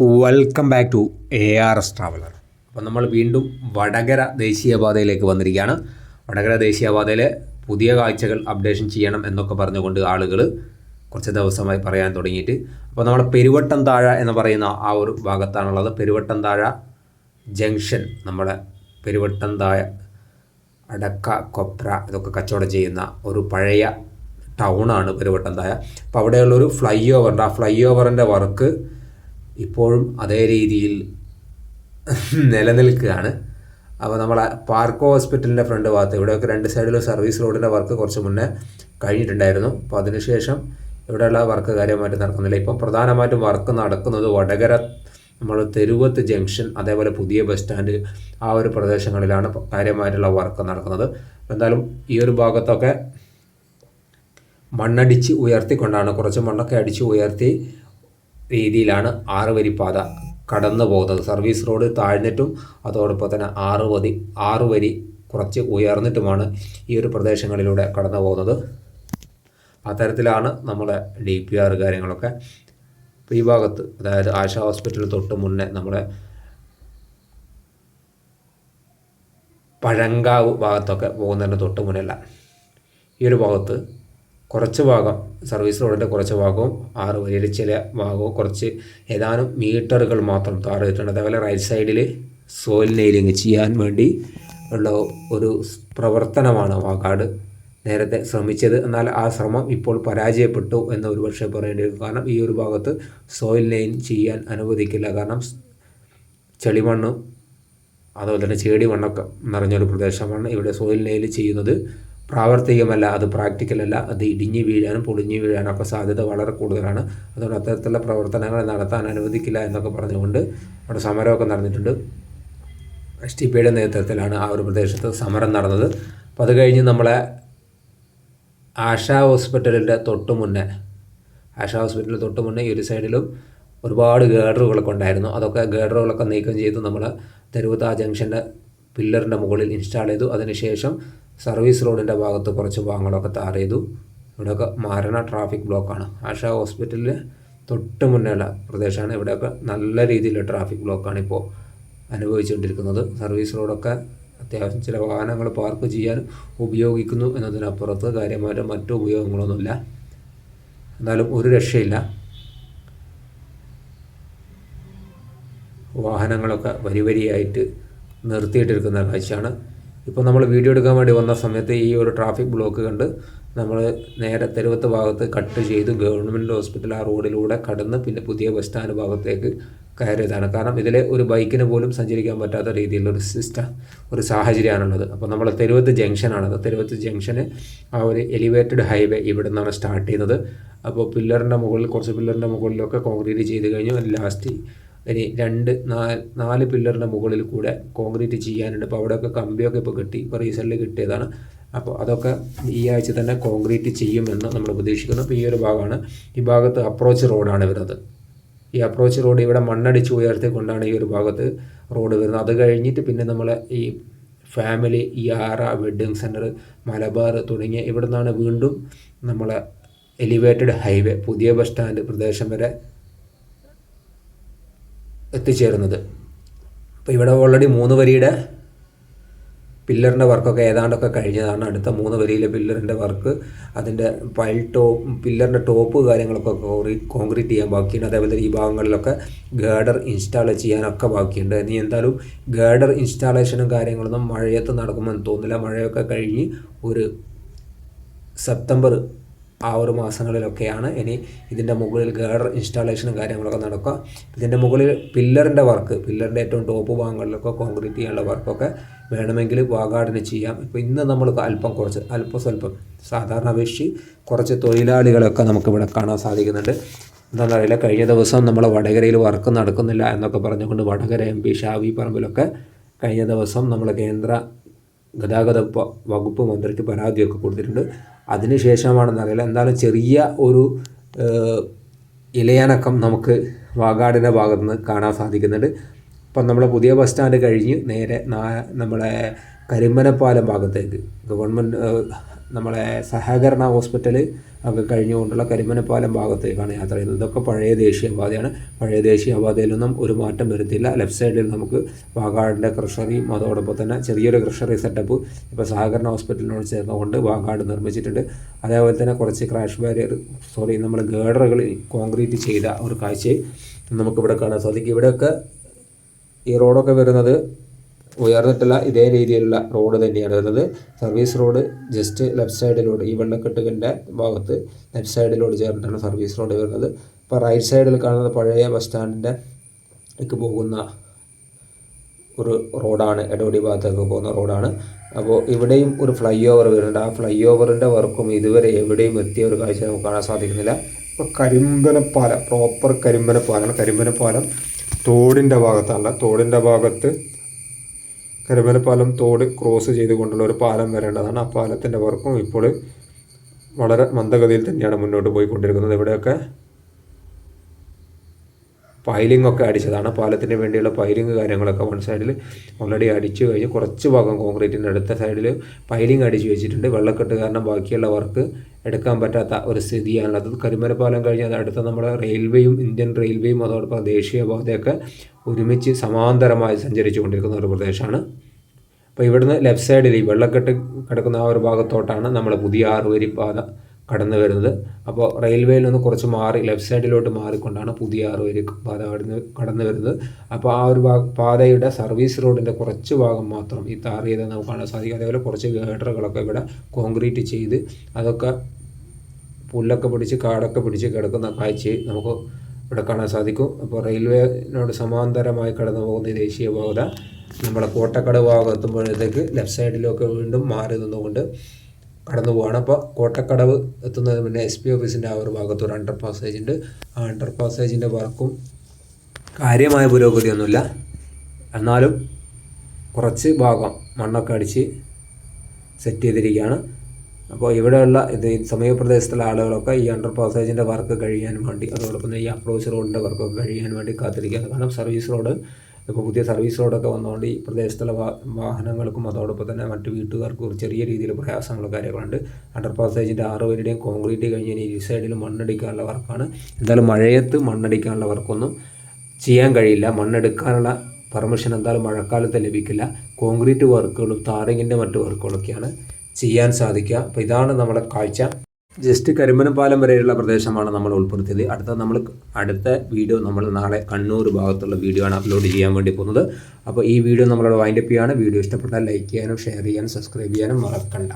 Welcome back to A R S traveller അപ്പോൾ നമ്മൾ വീണ്ടും വടകര ദേശീയപാതയിലേക്ക് വന്നിരിക്കുകയാണ്. വടകര ദേശീയപാതയിലെ പുതിയ കാഴ്ചകൾ അപ്ഡേഷൻ ചെയ്യണം എന്നൊക്കെ പറഞ്ഞുകൊണ്ട് ആളുകൾ കുറച്ച് ദിവസമായി പറയാൻ തുടങ്ങിയിട്ട്. അപ്പോൾ നമ്മൾ പെരുവട്ടം താഴ എന്ന് പറയുന്ന ആ ഒരു ഭാഗത്താണുള്ളത്. പെരുവട്ടം താഴ ജംഗ്ഷൻ നമ്മുടെ പെരുവട്ടം താഴ അടക്ക കൊപ്ര ഇതൊക്കെ കച്ചവടം ചെയ്യുന്ന ഒരു പഴയ ടൗണാണ് പെരുവട്ടം താഴ. അപ്പോൾ അവിടെയുള്ളൊരു ഫ്ലൈ ഓവറുണ്ട് ആ ഫ്ലൈ ഓവറിന്റെ വർക്ക് ഇപ്പോഴും അതേ രീതിയിൽ നിലനിൽക്കുകയാണ്. അപ്പോൾ നമ്മളെ പാർക്കോ ഹോസ്പിറ്റലിന്റെ ഫ്രണ്ട് ഭാഗത്ത് ഇവിടെയൊക്കെ രണ്ട് സൈഡിലും സർവീസ് റോഡിന്റെ വർക്ക് കുറച്ച് മുന്നേ കഴിഞ്ഞിട്ടുണ്ടായിരുന്നു. അപ്പോൾ അതിനുശേഷം ഇവിടെയുള്ള വർക്ക് കാര്യമായിട്ട് നടക്കുന്നില്ല. ഇപ്പം പ്രധാനമായിട്ടും വർക്ക് നടക്കുന്നത് വടകര നമ്മൾ തെരുവത്ത് ജംഗ്ഷൻ അതേപോലെ പുതിയ ബസ് സ്റ്റാൻഡ് ആ ഒരു പ്രദേശങ്ങളിലാണ് കാര്യമായിട്ടുള്ള വർക്ക് നടക്കുന്നത്. എന്തായാലും ഈ ഒരു ഭാഗത്തൊക്കെ മണ്ണടിച്ച് ഉയർത്തിക്കൊണ്ടാണ് കുറച്ച് മണ്ണൊക്കെ അടിച്ച് ഉയർത്തി രീതിയിലാണ് ആറ് വരിപ്പാത കടന്നു പോകുന്നത്. സർവീസ് റോഡ് താഴ്ന്നിട്ടും അതോടൊപ്പം തന്നെ ആറ് വരി ആറ് വരി കുറച്ച് ഉയർന്നിട്ടുമാണ് ഈ ഒരു പ്രദേശങ്ങളിലൂടെ കടന്നു പോകുന്നത്. അത്തരത്തിലാണ് നമ്മുടെ ഡി പി ആർ കാര്യങ്ങളൊക്കെ. ഈ ഭാഗത്ത് അതായത് ആശ ഹോസ്പിറ്റൽ തൊട്ട് മുന്നേ നമ്മുടെ പഴങ്കാവ് ഭാഗത്തൊക്കെ പോകുന്നതിന് തൊട്ട് മുന്നല്ല ഈ ഒരു ഭാഗത്ത് കുറച്ച് ഭാഗം സർവീസ് റോഡിന്റെ കുറച്ച് ഭാഗവും ആറ് വരിയിൽ ചില ഭാഗവും കുറച്ച് ഏതാനും മീറ്ററുകൾ മാത്രം താറ് ചെയ്തിട്ടുണ്ട് അതേപോലെ റൈറ്റ് സൈഡിൽ സോയിൽ നെയിലിങ് ചെയ്യാൻ വേണ്ടി ഉള്ള ഒരു പ്രവർത്തനമാണ് വാക്കാട് നേരത്തെ ശ്രമിച്ചത്. എന്നാൽ ആ ശ്രമം ഇപ്പോൾ പരാജയപ്പെട്ടു എന്ന് ഒരു പക്ഷേ പറയേണ്ടി വരും കാരണം ഈ ഒരു ഭാഗത്ത് സോയിൽ ലൈൻ ചെയ്യാൻ അനുവദിക്കില്ല. കാരണം ചെളിമണ്ണും അതുപോലെ തന്നെ ചേടി മണ്ണൊക്കെ നിറഞ്ഞൊരു പ്രദേശമാണ് ഇവിടെ സോയിൽ ലൈൻ ചെയ്യുന്നത്. പ്രാവർത്തികമല്ല അത് പ്രാക്ടിക്കലല്ല അത് ഇടിഞ്ഞു വീഴാനും പൊളിഞ്ഞു വീഴാനും ഒക്കെ സാധ്യത വളരെ കൂടുതലാണ്. അതുകൊണ്ട് അത്തരത്തിലുള്ള പ്രവർത്തനങ്ങൾ നടത്താൻ അനുവദിക്കില്ല എന്നൊക്കെ പറഞ്ഞുകൊണ്ട് അവിടെ സമരമൊക്കെ നടന്നിട്ടുണ്ട്. എസ് ടി പിയുടെ നേതൃത്വത്തിലാണ് ആ ഒരു പ്രദേശത്ത് സമരം നടന്നത്. അപ്പോൾ അത് കഴിഞ്ഞ് നമ്മളെ ആശാ ഹോസ്പിറ്റലിന്റെ തൊട്ട് മുന്നേ ആശാ ഹോസ്പിറ്റലിൽ തൊട്ട് മുന്നേ ഈ ഒരു സൈഡിലും ഒരുപാട് ഗേഡറുകളൊക്കെ ഉണ്ടായിരുന്നു. അതൊക്കെ ഗേഡറുകളൊക്കെ നീക്കം ചെയ്ത് നമ്മൾ തെരുവുത്ത ജംഗ്ഷന്റെ പില്ലറിന്റെ മുകളിൽ ഇൻസ്റ്റാൾ ചെയ്തു. അതിനുശേഷം സർവീസ് റോഡിന്റെ ഭാഗത്ത് കുറച്ച് ഭാഗങ്ങളൊക്കെ താർ ചെയ്തു. ഇവിടെയൊക്കെ മാരണ ട്രാഫിക് ബ്ലോക്കാണ് ആശ ഹോസ്പിറ്റലിൽ തൊട്ട് മുന്നേയുള്ള പ്രദേശമാണ്. ഇവിടെയൊക്കെ നല്ല രീതിയിലുള്ള ട്രാഫിക് ബ്ലോക്കാണ് ഇപ്പോൾ അനുഭവിച്ചുകൊണ്ടിരിക്കുന്നത്. സർവീസ് റോഡൊക്കെ അത്യാവശ്യം ചില വാഹനങ്ങൾ പാർക്ക് ചെയ്യാൻ ഉപയോഗിക്കുന്നു എന്നതിനപ്പുറത്ത് കാര്യമായിട്ട് മറ്റു ഉപയോഗങ്ങളൊന്നുമില്ല. എന്നാലും ഒരു രക്ഷയില്ല. വാഹനങ്ങളൊക്കെ വരി വരിയായിട്ട് നിർത്തിയിട്ടിരിക്കുന്ന കാഴ്ചയാണ്. ഇപ്പോൾ നമ്മൾ വീഡിയോ എടുക്കാൻ വേണ്ടി വന്ന സമയത്ത് ഈ ഒരു ട്രാഫിക് ബ്ലോക്ക് കണ്ട് നമ്മൾ നേരെ തെരുവത്ത് ഭാഗത്ത് കട്ട് ചെയ്ത് ഗവൺമെന്റ് ഹോസ്പിറ്റൽ ആ റോഡിലൂടെ കടന്ന് പിന്നെ പുതിയ ബസ് സ്റ്റാൻഡ് ഭാഗത്തേക്ക് കയറിയതാണ്. കാരണം ഇതിലെ ഒരു ബൈക്കിന് പോലും സഞ്ചരിക്കാൻ പറ്റാത്ത രീതിയിലുള്ള ഒരു സിസ്റ്റം ഒരു സാഹചര്യമാണുള്ളത്. അപ്പോൾ നമ്മൾ തെരുവത്ത് ജംഗ്ഷനാണത് തെരുവത്ത് ജംഗ്ഷന് ആ ഒരു എലിവേറ്റഡ് ഹൈവേ ഇവിടെ നിന്നാണ് സ്റ്റാർട്ട് ചെയ്യുന്നത്. അപ്പോൾ പില്ലറിന്റെ മുകളിൽ കുറച്ച് പില്ലറിന്റെ മുകളിലൊക്കെ കോൺക്രീറ്റ് ചെയ്ത് കഴിഞ്ഞു ലാസ്റ്റ് ഇനി രണ്ട് നാല് നാല് പില്ലറിന്റെ മുകളിൽ കൂടെ കോൺക്രീറ്റ് ചെയ്യാനുണ്ട്. അപ്പോൾ അവിടെയൊക്കെ കമ്പിയൊക്കെ ഇപ്പോൾ കിട്ടി ഇപ്പോൾ റീസെന്റ് കിട്ടിയതാണ്. അപ്പോൾ അതൊക്കെ ഈ ആഴ്ച തന്നെ കോൺക്രീറ്റ് ചെയ്യുമെന്ന് നമ്മൾ പ്രതീക്ഷിക്കുന്നു അപ്പോൾ ഈ ഒരു ഭാഗമാണ്. ഈ ഭാഗത്ത് അപ്രോച്ച് റോഡാണ് വരുന്നത്. ഈ അപ്രോച്ച് റോഡ് ഇവിടെ മണ്ണടിച്ച് ഉയർത്തിക്കൊണ്ടാണ് ഈ ഒരു ഭാഗത്ത് റോഡ് വരുന്നത്. അത് കഴിഞ്ഞിട്ട് പിന്നെ നമ്മൾ ഈ ഫാമിലി ഈ ആറ വെഡ്ഡിങ് സെന്റർ മലബാർ തുടങ്ങിയ ഇവിടെ നിന്നാണ് വീണ്ടും നമ്മൾ എലിവേറ്റഡ് ഹൈവേ പുതിയ ബസ് സ്റ്റാൻഡ് പ്രദേശം വരെ എത്തിച്ചേരുന്നത്. അപ്പോൾ ഇവിടെ ഓൾറെഡി മൂന്ന് വരിയുടെ പില്ലറിന്റെ വർക്കൊക്കെ ഏതാണ്ടൊക്കെ കഴിഞ്ഞതാണ്. അടുത്ത മൂന്ന് വരിയിലെ പില്ലറിന്റെ വർക്ക് അതിന്റെ പൈൽ ടോപ്പ് പില്ലറിന്റെ ടോപ്പ് കാര്യങ്ങളൊക്കെ കോൺക്രീറ്റ് ചെയ്യാൻ ബാക്കിയുണ്ട്. അതേപോലെ ഈ ഭാഗങ്ങളിലൊക്കെ ഗേഡർ ഇൻസ്റ്റാൾ ചെയ്യാനൊക്കെ ബാക്കിയുണ്ട്. ഇനി എന്തായാലും ഗേഡർ ഇൻസ്റ്റാളേഷനും കാര്യങ്ങളൊന്നും മഴയത്ത് നടക്കുമെന്ന് തോന്നില്ല മഴയൊക്കെ കഴിഞ്ഞ് ഒരു സെപ്റ്റംബർ ആ ഒരു മാസങ്ങളിലൊക്കെയാണ് ഇനി ഇതിന്റെ മുകളിൽ ഗേഡർ ഇൻസ്റ്റാളേഷനും കാര്യങ്ങളൊക്കെ നടക്കുക. ഇതിന്റെ മുകളിൽ പില്ലറിന്റെ വർക്ക് പില്ലറിന്റെ ഏറ്റവും ടോപ്പ് ഭാഗങ്ങളിലൊക്കെ കോൺക്രീറ്റ് ചെയ്യാനുള്ള വർക്കൊക്കെ വേണമെങ്കിൽ വാഗാടിന് ചെയ്യാം. ഇപ്പോൾ ഇന്ന് നമ്മൾ അല്പം കുറച്ച് അല്പം സ്വല്പം സാധാരണ അപേക്ഷിച്ച് കുറച്ച് തൊഴിലാളികളൊക്കെ നമുക്കിവിടെ കാണാൻ സാധിക്കുന്നുണ്ട്. എന്താണെന്ന് അറിയില്ല കഴിഞ്ഞ ദിവസം നമ്മൾ വടകരയിൽ വർക്ക് നടക്കുന്നില്ല എന്നൊക്കെ പറഞ്ഞുകൊണ്ട് വടകര എം പി ഷാവി പറമ്പിലൊക്കെ കഴിഞ്ഞ ദിവസം നമ്മൾ കേന്ദ്ര ഗതാഗത വകുപ്പ് മന്ത്രിക്ക് പരാതിയൊക്കെ കൊടുത്തിട്ടുണ്ട്. അതിനുശേഷമാണെന്നറിയില്ല എന്തായാലും ചെറിയ ഒരു ഇലയനക്കം നമുക്ക് വാഗാടിന്റെ ഭാഗത്ത് നിന്ന് കാണാൻ സാധിക്കുന്നുണ്ട്. ഇപ്പം നമ്മൾ പുതിയ ബസ് സ്റ്റാൻഡ് കഴിഞ്ഞ് നേരെ നമ്മളെ കരിമ്പനപ്പാലം ഭാഗത്തേക്ക് ഗവൺമെന്റ് നമ്മളെ സഹകരണ ഹോസ്പിറ്റൽ ഒക്കെ കഴിഞ്ഞുകൊണ്ടുള്ള കരിമനപ്പാലം ഭാഗത്തേക്കാണ് യാത്ര ചെയ്യുന്നത്. ഇതൊക്കെ പഴയ ദേശീയപാതയാണ്. പഴയ ദേശീയപാതയിലൊന്നും ഒരു മാറ്റം വരുത്തില്ല. ലെഫ്റ്റ് സൈഡിൽ നമുക്ക് വാഗാടിന്റെ ക്രഷറിയും അതോടൊപ്പം തന്നെ ചെറിയൊരു ക്രഷറി സെറ്റപ്പ് ഇപ്പോൾ സഹകരണ ഹോസ്പിറ്റലിനോട് ചേർന്നുകൊണ്ട് വാഗാട് നിർമ്മിച്ചിട്ടുണ്ട്. അതേപോലെ തന്നെ കുറച്ച് ക്രാഷ് ബാരിയർ സോറി നമ്മൾ ഗേഡറുകൾ കോൺക്രീറ്റ് ചെയ്ത ഒരു കാഴ്ചയും നമുക്കിവിടെ കാണാൻ സാധിക്കും. ഇവിടെയൊക്കെ ഈ റോഡൊക്കെ വരുന്നത് ഉയർന്നിട്ടുള്ള ഇതേ രീതിയിലുള്ള റോഡ് തന്നെയാണ് വരുന്നത്. സർവീസ് റോഡ് ജസ്റ്റ് ലെഫ്റ്റ് സൈഡിലൂടെ ഈ വെള്ളക്കെട്ടുകിന്റെ ഭാഗത്ത് ലെഫ്റ്റ് സൈഡിലൂടെ ചേർന്നിട്ടാണ് സർവീസ് റോഡ് വരുന്നത്. ഇപ്പോൾ റൈറ്റ് സൈഡിൽ കാണുന്നത് പഴയ ബസ് സ്റ്റാൻഡിന്റെ ക്ക് പോകുന്ന ഒരു റോഡാണ്. എടോടി ഭാഗത്തേക്ക് പോകുന്ന റോഡാണ്. അപ്പോൾ ഇവിടെയും ഒരു ഫ്ലൈ ഓവർ വരുന്നുണ്ട്. ആ ഫ്ലൈ ഓവറിന്റെ വർക്കും ഇതുവരെ എവിടെയും എത്തിയ ഒരു കാഴ്ച നമുക്ക് കാണാൻ സാധിക്കുന്നില്ല. ഇപ്പോൾ കരിമ്പനപ്പാലം പ്രോപ്പർ കരിമ്പനപ്പാലമാണ് കരിമ്പനപ്പാലം തോടിന്റെ ഭാഗത്താണ്. തോടിന്റെ ഭാഗത്ത് കരിമലപ്പാലം തോട് ക്രോസ് ചെയ്തുകൊണ്ടുള്ള ഒരു പാലം വരേണ്ടതാണ്. ആ പാലത്തിന്റെ വർക്കും ഇപ്പോൾ വളരെ മന്ദഗതിയിൽ തന്നെയാണ് മുന്നോട്ട് പോയിക്കൊണ്ടിരിക്കുന്നത്. ഇവിടെയൊക്കെ പൈലിംഗ് ഒക്കെ അടിച്ചതാണ് പാലത്തിന് വേണ്ടിയുള്ള പൈലിംഗ് കാര്യങ്ങളൊക്കെ വൺ സൈഡിൽ ഓൾറെഡി അടിച്ചു കഴിഞ്ഞ് കുറച്ച് ഭാഗം കോൺക്രീറ്റിന്റെ അടുത്ത സൈഡിൽ പൈലിംഗ് അടിച്ചു വെച്ചിട്ടുണ്ട്. വെള്ളക്കെട്ട് കാരണം ബാക്കിയുള്ള വർക്ക് എടുക്കാൻ പറ്റാത്ത ഒരു സ്ഥിതിയാണുള്ളത് കരിമലപ്പാലം കഴിഞ്ഞാൽ അടുത്ത നമ്മുടെ റെയിൽവേയും ഇന്ത്യൻ റെയിൽവേയും അതോടൊപ്പം ദേശീയപാതയൊക്കെ ഒരുമിച്ച് സമാന്തരമായി സഞ്ചരിച്ചു കൊണ്ടിരിക്കുന്ന ഒരു പ്രദേശമാണ്. അപ്പോൾ ഇവിടുന്ന് ലെഫ്റ്റ് സൈഡിൽ ഈ വെള്ളക്കെട്ട് കിടക്കുന്ന ആ ഒരു ഭാഗത്തോട്ടാണ് നമ്മൾ പുതിയ ആറുവരി പാത കടന്നു വരുന്നത്. അപ്പോൾ റെയിൽവേയിൽ നിന്ന് കുറച്ച് മാറി ലെഫ്റ്റ് സൈഡിലോട്ട് മാറിക്കൊണ്ടാണ് പുതിയ ആറുവരി പാത കടന്ന് കടന്നു വരുന്നത്. അപ്പോൾ ആ ഒരു പാതയുടെ സർവീസ് റോഡിന്റെ കുറച്ച് ഭാഗം മാത്രം ഈ താർ ചെയ്ത് നമുക്ക് കാണാൻ സാധിക്കും. അതേപോലെ കുറച്ച് ഗേഡറുകളൊക്കെ ഇവിടെ കോൺക്രീറ്റ് ചെയ്ത് അതൊക്കെ പുല്ലൊക്കെ പിടിച്ച് കാടൊക്കെ പിടിച്ച് കിടക്കുന്ന കാഴ്ച നമുക്ക് ഇവിടെ കാണാൻ സാധിക്കും. അപ്പോൾ റെയിൽവേനോട് സമാന്തരമായി കടന്നു പോകുന്ന ഈ ദേശീയപാത നമ്മുടെ കോട്ടക്കട ഭാഗം എത്തുമ്പോഴത്തേക്ക് ലെഫ്റ്റ് സൈഡിലൊക്കെ വീണ്ടും മാറി നിന്നുകൊണ്ട് കടന്നു പോവാണ്. അപ്പോൾ കോട്ടക്കടവ് എത്തുന്നതിന് മുന്നേ എസ് പി ഓഫീസിന്റെ ആ ഒരു ഭാഗത്ത് ഒരു അണ്ടർ പാസേജ് ഉണ്ട് ആ അണ്ടർ പാസേജിന്റെ വർക്കും കാര്യമായ പുരോഗതിയൊന്നുമില്ല. എന്നാലും കുറച്ച് ഭാഗം മണ്ണൊക്കെ അടിച്ച് സെറ്റ് ചെയ്തിരിക്കുകയാണ്. അപ്പോൾ ഇവിടെയുള്ള ഇത് സമീപപ്രദേശത്തുള്ള ആളുകളൊക്കെ ഈ അണ്ടർ പാസേജിന്റെ വർക്ക് കഴിയാൻ വേണ്ടി അതോടൊപ്പം തന്നെ ഈ അപ്രോച്ച് റോഡിന്റെ വർക്കൊക്കെ കഴിയാൻ വേണ്ടി കാത്തിരിക്കുകയാണ്. കാരണം സർവീസ് റോഡ് ഇപ്പോൾ പുതിയ സർവീസ് റോഡൊക്കെ വന്നുകൊണ്ട് ഈ പ്രദേശത്തുള്ള വാഹനങ്ങൾക്കും അതോടൊപ്പം തന്നെ മറ്റു വീട്ടുകാർക്കും ഒരു ചെറിയ രീതിയിൽ പ്രയാസങ്ങളും കാര്യങ്ങളുണ്ട്. അണ്ടർ പാസേജിന്റെ ആറ് പേരുടെയും കോൺക്രീറ്റ് കഴിഞ്ഞ് ഇനി ഈ സൈഡിൽ മണ്ണടിക്കാനുള്ള വർക്കാണ്. എന്തായാലും മഴയത്ത് മണ്ണടിക്കാനുള്ള വർക്കൊന്നും ചെയ്യാൻ കഴിയില്ല. മണ്ണെടുക്കാനുള്ള പെർമിഷൻ എന്തായാലും മഴക്കാലത്ത് ലഭിക്കില്ല. കോൺക്രീറ്റ് വർക്കുകളും താറിങ്ങിന്റെ മറ്റു വർക്കുകളൊക്കെയാണ് ചെയ്യാൻ സാധിക്കുക. അപ്പോൾ ഇതാണ് നമ്മുടെ കാഴ്ച. ജസ്റ്റ് കരിമനപ്പാലം വരെയുള്ള പ്രദേശമാണ് നമ്മൾ ഉൾപ്പെടുത്തിയത്. അടുത്ത നമ്മൾ അടുത്ത വീഡിയോ നമ്മൾ നാളെ കണ്ണൂർ ഭാഗത്തുള്ള വീഡിയോ ആണ് അപ്ലോഡ് ചെയ്യാൻ വേണ്ടി പോകുന്നത്. അപ്പോൾ ഈ വീഡിയോ നമ്മളോട് വൈൻഡപ്പ് ചെയ്യാണ്. വീഡിയോ ഇഷ്ടപ്പെട്ടാൽ ലൈക്ക് ചെയ്യാനും ഷെയർ ചെയ്യാനും സബ്സ്ക്രൈബ് ചെയ്യാനും മറക്കണ്ട.